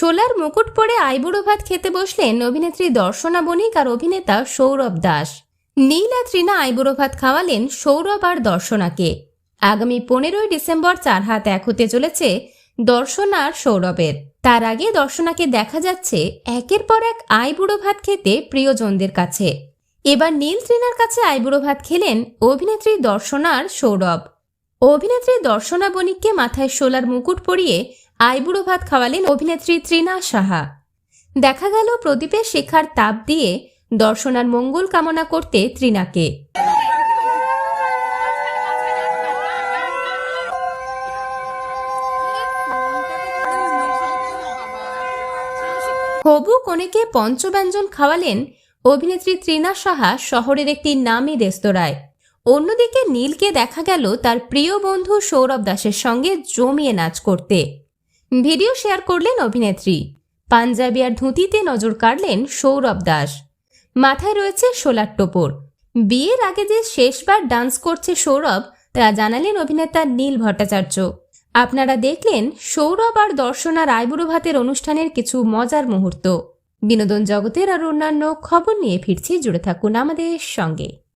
শোলার মুকুট পরে আইবুড়ো ভাত খেতে বসলেন অভিনেত্রী দর্শনা বণিক আর অভিনেতা সৌরভ দাস। নীল আর তৃণা আইবুড়ো ভাত খাওয়ালেন সৌরভ আর দর্শনাকে। আগামী পনেরোই ডিসেম্বর চার হাত এক হতে চলেছে দর্শনা আর সৌরভের। তার আগে দর্শনাকে দেখা যাচ্ছে একের পর এক আইবুড়ো ভাত খেতে প্রিয়জনদের কাছে। এবার নীল তৃণার কাছে আইবুড়ো ভাত খেলেন অভিনেত্রী দর্শনা আর সৌরভ। অভিনেত্রী দর্শনা বণিককে মাথায় শোলার মুকুট পরিয়ে আইবুড়ো ভাত খাওয়ালেন অভিনেত্রী ত্রিনা সাহা। দেখা গেল প্রদীপের শেখার তাপ দিয়ে দর্শনার মঙ্গল কামনা করতে ত্রিনাকে। হবু কনেকে পঞ্চব্যঞ্জন খাওয়ালেন অভিনেত্রী ত্রিনা সাহা শহরের একটি নামী রেস্তোরাঁয়। অন্যদিকে নীলকে দেখা গেল তার প্রিয় বন্ধু সৌরভ দাসের সঙ্গে জমিয়ে নাচ করতে। ভিডিও শেয়ার করলেন অভিনেত্রী। পাঞ্জাবি আর ধুতিতে নজর কাড়লেন সৌরভ দাস। মাথায় রয়েছে সোলার টোপর। বিয়ের আগে যে শেষবার ডান্স করছে সৌরভ, তা জানালেন অভিনেতা নীল ভট্টাচার্য। আপনারা দেখলেন সৌরভ আর দর্শনা রায়বুড়ো ভাতের অনুষ্ঠানের কিছু মজার মুহূর্ত। বিনোদন জগতের আর অন্যান্য খবর নিয়ে ফিরছি। জুড়ে থাকুন আমাদের সঙ্গে।